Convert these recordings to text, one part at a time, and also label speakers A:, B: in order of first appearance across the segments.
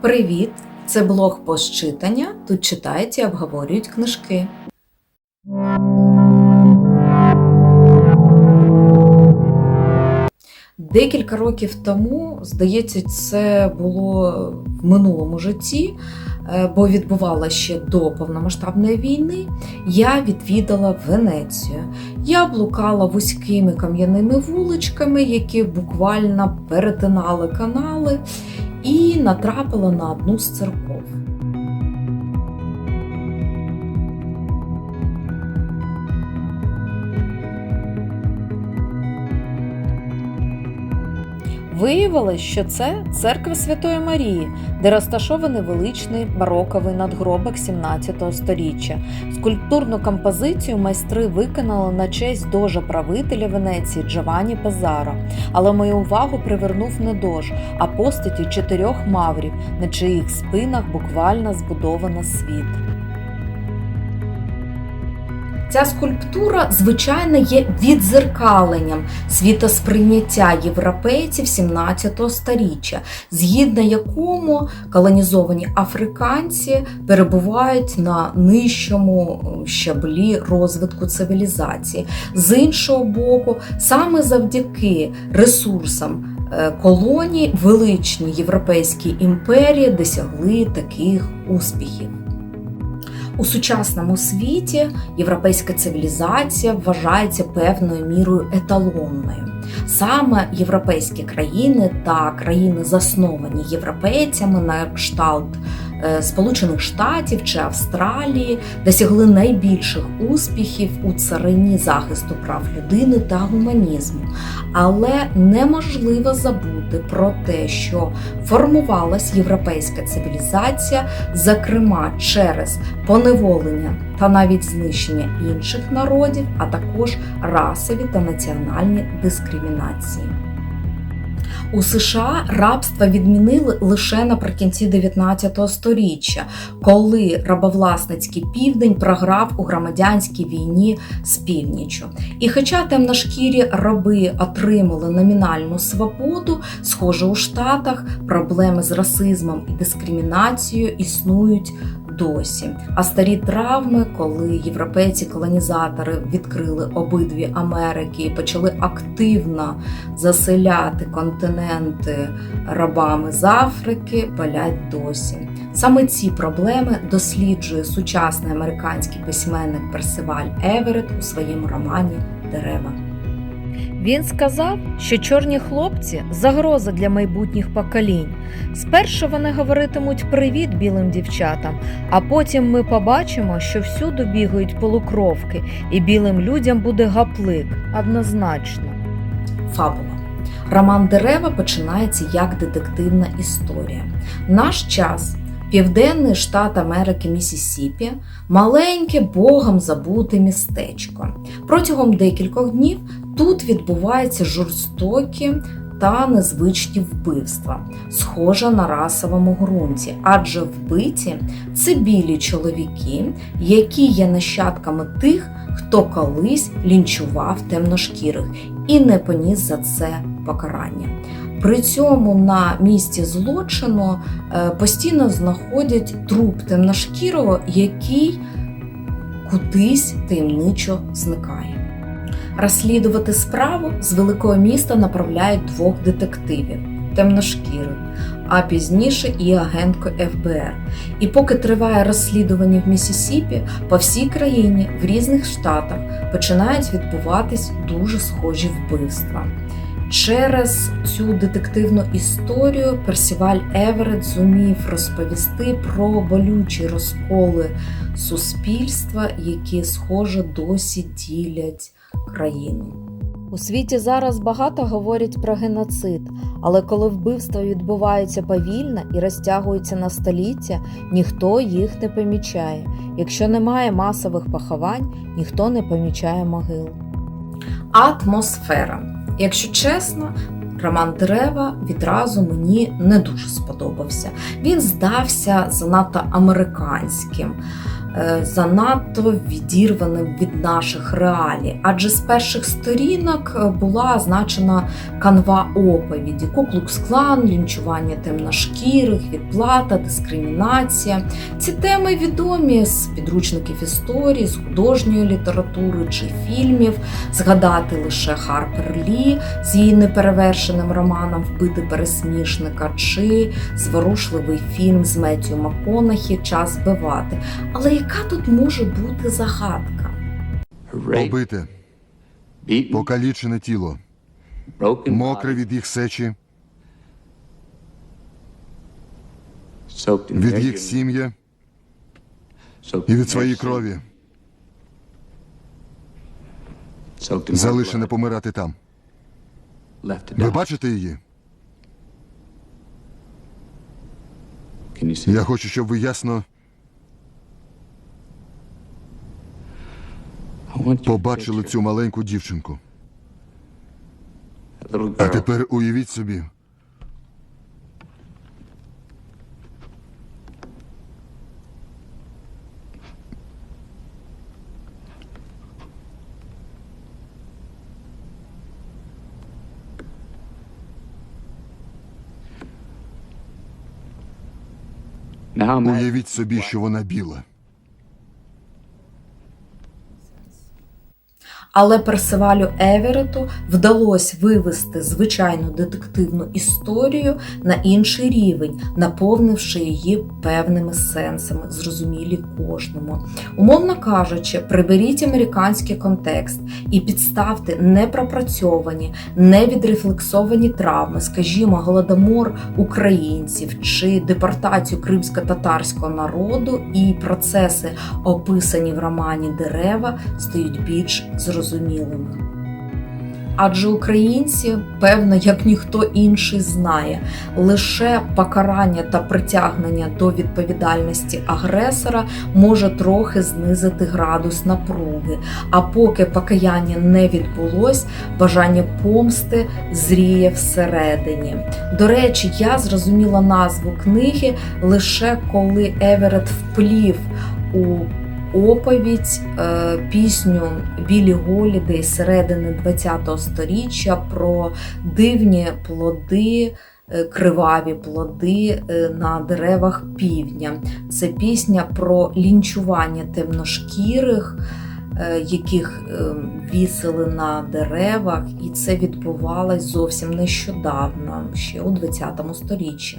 A: Привіт! Це блог постчитання. Тут читають і обговорюють книжки. Декілька років тому, здається, це було в минулому житті, е, бо відбувала ще до повномасштабної війни. Я відвідала Венецію. Я блукала вузькими кам'яними вуличками, які буквально перетинали канали, і натрапила на одну з церков. Виявилось, що це церква Святої Марії, де розташований величний бароковий надгробок 17 століття. Скульптурну композицію майстри виконали на честь дожа правителя Венеції Джованні Пазаро. Але мою увагу привернув не дож, а постаті чотирьох маврів, на чиїх спинах буквально збудовано світ. Ця скульптура, звичайно, є відзеркаленням світосприйняття європейців 17 століття, згідно якому колонізовані африканці перебувають на нижчому щаблі розвитку цивілізації. З іншого боку, саме завдяки ресурсам. е, Колоній величні європейські імперії досягли таких успіхів. У сучасному світі європейська цивілізація вважається певною мірою еталонною. Саме європейські країни та країни, засновані європейцями на кшталт Сполучених Штатів чи Австралії, досягли найбільших успіхів у царині захисту прав людини та гуманізму. Але неможливо забути про те, що формувалась європейська цивілізація, зокрема через поневолення та навіть знищення інших народів, а також расові та національні дискримінації. У США рабство відмінили лише наприкінці 19 століття, коли рабовласницький південь програв у громадянській війні з північю. І хоча темношкірі раби отримали номінальну свободу, схоже, у Штатах проблеми з расизмом і дискримінацією існують досі. А старі травми, коли європейці-колонізатори відкрили обидві Америки і почали активно заселяти континенти рабами з Африки, болять досі. Саме ці проблеми досліджує сучасний американський письменник Персиваль Еверет у своєму романі Дерева.
B: Він сказав, що чорні хлопці загроза для майбутніх поколінь. Спершу вони говоритимуть привіт білим дівчатам, а потім ми побачимо, що всюди бігають полукровки, і білим людям буде гаплик однозначно.
A: Фабула. Роман Дерева починається як детективна історія. Наш час. Південний штат Америки Місісіпі, маленьке богом забуте містечко. Протягом декількох днів тут відбуваються жорстокі та незвичні вбивства, схоже на расовому ґрунті, адже вбиті це білі чоловіки, які є нащадками тих, хто колись лінчував темношкірих і не поніс за це покарання. При цьому на місці злочину е, постійно знаходять труп темношкірого, який кудись таємничо зникає. Розслідувати справу з великого міста направляють двох детективів темношкірих, а пізніше і агентку ФБР. І поки триває розслідування в Місісіпі, по всій країні в різних штатах починають відбуватись дуже схожі вбивства. Через цю детективну історію Персіваль Еверет зумів розповісти про болючі розколи суспільства, які, схоже, досі ділять країну.
B: У світі зараз багато говорять про геноцид, але коли вбивства відбуваються повільно і розтягуються на століття, ніхто їх не помічає. Якщо немає масових поховань, ніхто не помічає могил.
A: Атмосфера. Якщо чесно, роман Дерева відразу мені не дуже сподобався. Він здався занадто американським. Е, занадто відірваним від наших реалій. Адже з перших сторінок е, була означена канва оповіді: Куклукс-клан, лінчування темношкірих, відплата, дискримінація. Ці теми відомі з підручників історії, з художньої літератури чи фільмів. Згадати лише Харпер Лі з її неперевершеним романом Вбити пересмішника чи зворушливий фільм з Меттю Маконахі Час збивати. Але яка тут може бути загадка?
C: Побите, покалічене тіло, мокре від їх сечі, від їх сім'я і від своєї крові, залишене помирати там. Ви бачите її? Я хочу, щоб ви ясно побачили цю маленьку дівчинку. А тепер уявіть собі, уявіть собі, що вона біла.
A: Але Персивалю Еверету вдалося вивести звичайну детективну історію на інший рівень, наповнивши її певними сенсами, зрозумілі кожному. Умовно кажучи, приберіть американський контекст і підставте непропрацьовані, невідрефлексовані травми, скажімо, голодомор українців чи депортацію кримсько-татарського народу, і процеси, описані в романі Дерева, стають більш зрозумілими. Адже українці, певно, як ніхто інший знає, лише покарання та притягнення до відповідальності агресора може трохи знизити градус напруги. А поки покаяння не відбулось, бажання помсти зріє всередині. До речі, я зрозуміла назву книги лише коли Еверет вплів у оповідь е, пісню Білі Голідей середини ХХ століття про дивні плоди. е, Криваві плоди е, на деревах півдня. Це пісня про лінчування темношкірих, яких вісили на деревах, і це відбувалось зовсім нещодавно, ще у ХХ столітті.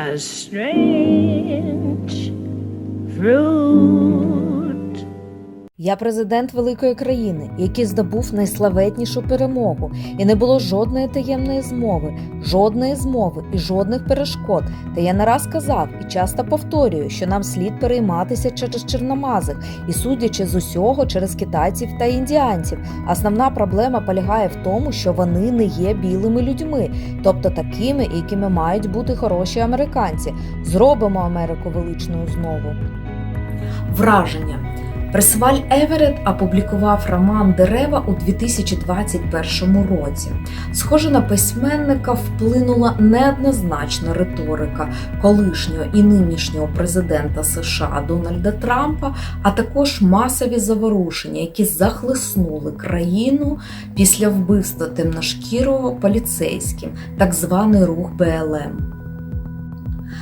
D: Bear strange fruit.
B: Я президент великої країни, який здобув найславетнішу перемогу, і не було жодної таємної змови, жодної змови і жодних перешкод. Та я не раз казав і часто повторюю, що нам слід перейматися через чорномазих і судячи з усього через китайців та індіанців. Основна проблема полягає в тому, що вони не є білими людьми, тобто такими, якими мають бути хороші американці. Зробимо Америку величною знову.
A: Враження. Пресваль Еверет опублікував роман Дерева у 2021 році. Схоже на письменника вплинула неоднозначна риторика колишнього і нинішнього президента США Дональда Трампа, а також масові заворушення, які захлиснули країну після вбивства темношкірого поліцейським, так званий рух БЛМ.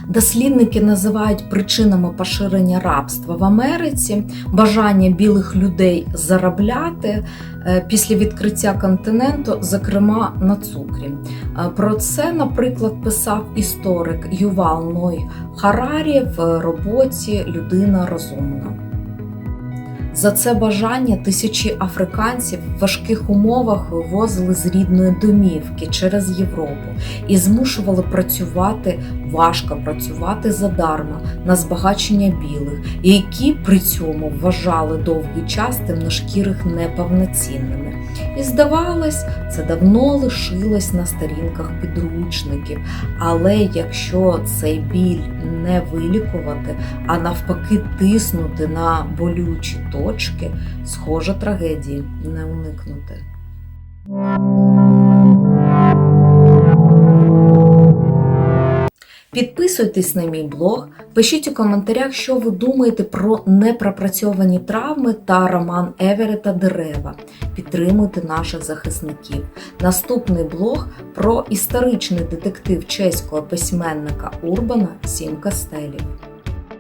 A: Дослідники називають причинами поширення рабства в Америці бажання білих людей заробляти е, після відкриття континенту, зокрема на цукрі. Е, Про це, наприклад, писав історик Ювал Ной Харарі в роботі Людина розумна. За це бажання тисячі африканців в важких умовах вивозили з рідної домівки через Європу і змушували працювати важко, працювати задарма на збагачення білих, які при цьому вважали довгий час темношкірих неповноцінними. І здавалось, це давно лишилось на сторінках підручників. Але якщо цей біль не вилікувати, а навпаки тиснути на болючі точки, схоже трагедії не уникнути. Підписуйтесь на мій блог, пишіть у коментарях, що ви думаєте про непропрацьовані травми та роман Еверета Дерева. Підтримуйте наших захисників. Наступний блог про історичний детектив чеського письменника Урбана Сім Кастелів.